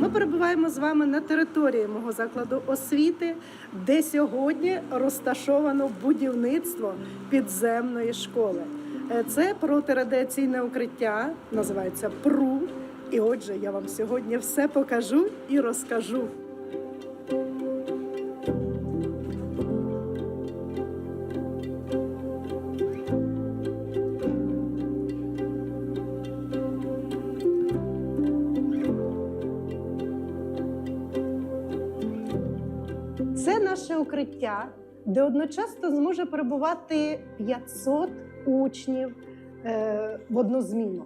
Ми перебуваємо з вами на території мого закладу освіти, де сьогодні розташовано будівництво підземної школи. Е, Це протирадіаційне укриття, називається ПРУ. І отже, я вам сьогодні все покажу і розкажу. Наше укриття, де одночасно зможе перебувати 500 учнів е, в одну зміну.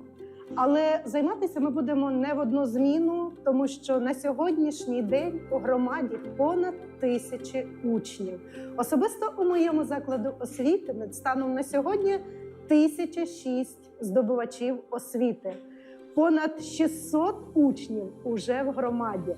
Але займатися ми будемо не в одну зміну, тому що на сьогоднішній день у громаді понад тисячі учнів. Особисто у моєму закладу освіти станом на сьогодні 1006 здобувачів освіти. Понад 600 учнів уже в громаді.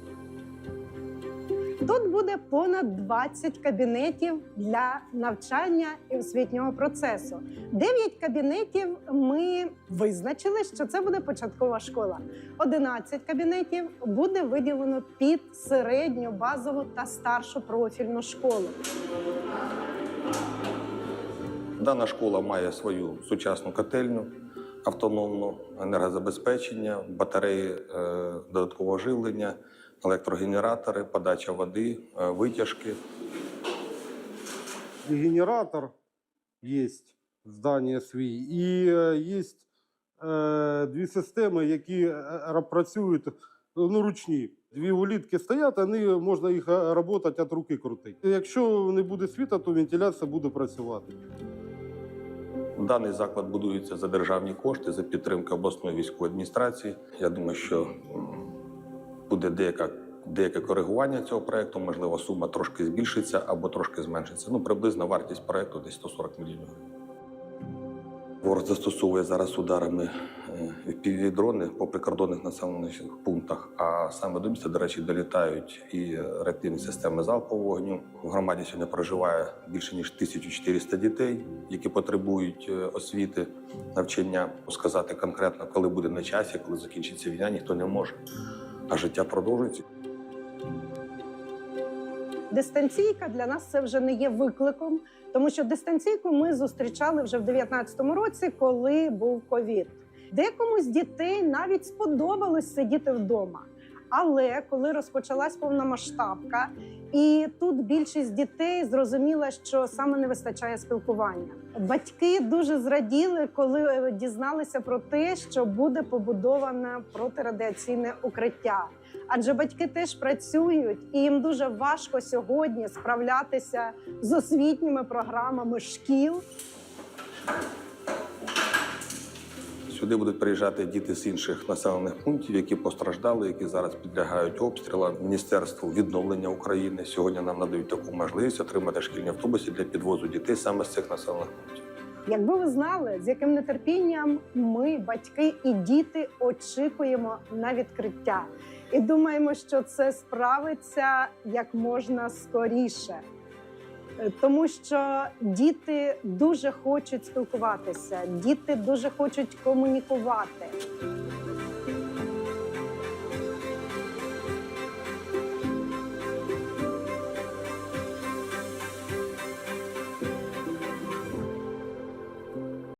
Тут буде понад 20 кабінетів для навчання і освітнього процесу. Дев'ять кабінетів ми визначили, що це буде початкова школа. 11 кабінетів буде виділено під середню, базову та старшу профільну школу. Дана школа має свою сучасну котельню, автономну енергозабезпечення, батареї е, додаткового живлення, електрогенератори, подача води, е, витяжки. Генератор в здании свій, і е, є е, дві системи, які е, працюють ну, ручні. Дві улітки стоять, вони можна їх працювати від руки крутити. Якщо не буде світла, то вентиляція буде працювати. Даний заклад будується за державні кошти, за підтримки обласної військової адміністрації. Я думаю, що буде деяка. Деяке коригування цього проекту, можливо, сума трошки збільшиться або трошки зменшиться. Ну, приблизна вартість проекту десь 140 мільйонів гривень. Ворог застосовує зараз ударами е, дрони по прикордонних населених пунктах. А саме до міста, до речі, долітають і реактивні системи залпового вогню. В громаді сьогодні проживає більше ніж 1400 дітей, які потребують е, освіти, навчання. Сказати конкретно, коли буде на часі, коли закінчиться війна, ніхто не може. А життя продовжується. Дистанційка для нас це вже не є викликом, тому що дистанційку ми зустрічали вже в 2019 році, коли був ковід. Декому з дітей навіть сподобалось сидіти вдома. Але коли розпочалась повномасштабка, і тут більшість дітей зрозуміла, що саме не вистачає спілкування. Батьки дуже зраділи, коли е, дізналися про те, що буде побудоване протирадіаційне укриття. Адже батьки теж працюють, і їм дуже важко сьогодні справлятися з освітніми програмами шкіл. Сюди будуть приїжджати діти з інших населених пунктів, які постраждали, які зараз підлягають обстрілам. Міністерству відновлення України сьогодні нам надають таку можливість отримати шкільні автобуси для підвозу дітей саме з цих населених пунктів. Якби ви знали, з яким нетерпінням ми, батьки і діти, очікуємо на відкриття, і думаємо, що це справиться як можна скоріше. Е, Тому що діти дуже хочуть спілкуватися, діти дуже хочуть комунікувати.